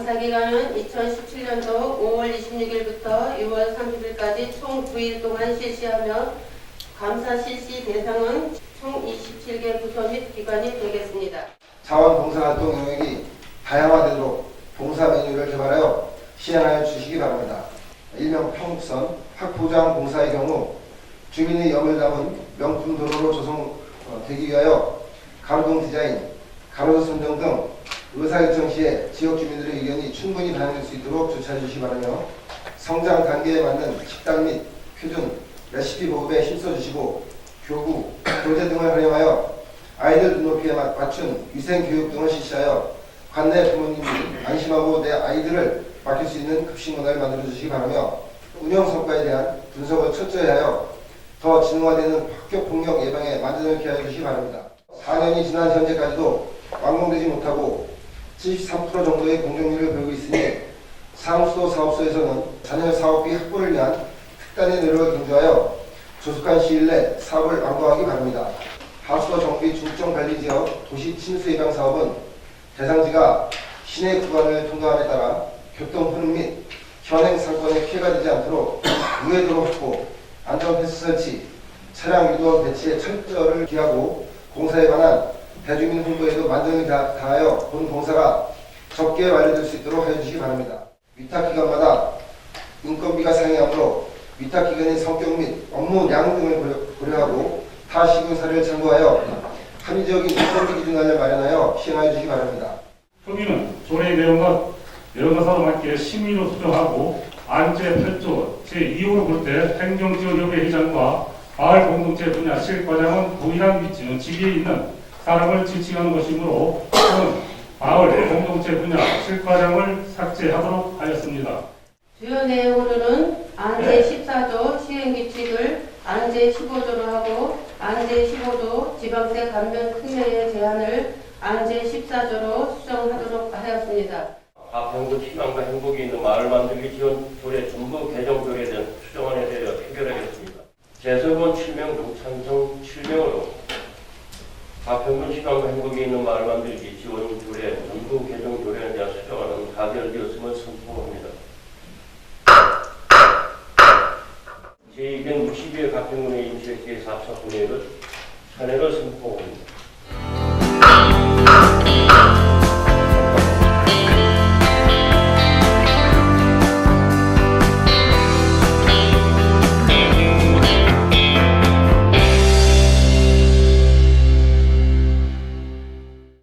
감사 기간은 2017년도 5월 26일부터 6월 30일까지 총 9일 동안 실시하며 감사 실시 대상은 총 27개 부서 및 기관이 되겠습니다. 자원봉사활동 영역이 다양화되도록 봉사 메뉴를 개발하여 시행하여 주시기 바랍니다. 일명 평선 확보장 봉사의 경우 주민의 염을 담은 명품 도로로 조성되기 위하여 가로등 디자인, 가로수 선정 등 의사일정 시에 지역 주민들의 의견이 충분히 반영될 수 있도록 조치해 주시기 바라며 성장 단계에 맞는 식당 및 표준, 레시피 보급에 힘써 주시고 교구, 교재 등을 활용하여 아이들 눈높이에 맞- 맞춘 위생 교육 등을 실시하여 관내 부모님이 안심하고 내 아이들을 맡길 수 있는 급식 문화를 만들어 주시기 바라며 운영 성과에 대한 분석을 철저히 하여 더 진화되는 학교 폭력 예방에 만전을 기하여 주시기 바랍니다. 4년이 지난 현재까지도 완공되지 못하고 73% 정도의 공정률을 보이고 있으니 사무소 사업소에서는 자녀 사업비 확보를 위한 특단의 노력을 경주하여 조속한 시일 내 사업을 완공하기 바랍니다. 하수도 정비 중점 관리 지역 도시 침수 예방 사업은 대상지가 시내 구간을 통과함에 따라 교통 흐름 및 현행 상권에 피해가 되지 않도록 우회도로 확보, 안전 펜스 설치, 차량 유도 배치에 철저를 기하고 공사에 관한 대주민 홍보에도 만전을 다- 다하여 본 공사가 적게 완료될 수 있도록 해주시기 바랍니다. 위탁 기관마다 인건비가 상이하므로 위탁 기관의 성격 및 업무량 등을 고려- 고려하고 타 시군사를 참고하여 합리적인 인건비 기준안을 마련하여 시행하여 주시기 바랍니다. 협의는 조례 내용과 여가사로 맞게 심의로 수정하고 안제 8조 제2호로 볼 때 행정지원협의 회장과 마을 공동체 분야 실과장은 동일한 위치는 지위에 있는 사람을 지칭하는 것이므로 또는 마을 공동체 분야 실과장을 삭제하도록 하였습니다. 주요 내용으로는 안제 14조 시행규칙을 안제 15조로 하고 안제 15조 지방세 감면 특례의 제한을 안제 14조로 수정하도록 하였습니다. 가평군 희망과 행복이 있는 마을 만들기 지원 조례 전부 개정 조례에 대한 수정안에 대하여 해결하겠습니다. 재석원 7명 중 찬성 7명으로 가 평군 희망과 행복이 있는 마을 만들기 지원 조례 전부 개정 조례에 대한 수정안은 가결되었음을 선포합니다. 제262회 가평군의 임시회 제4차 본회의를 찬회를 선포합니다.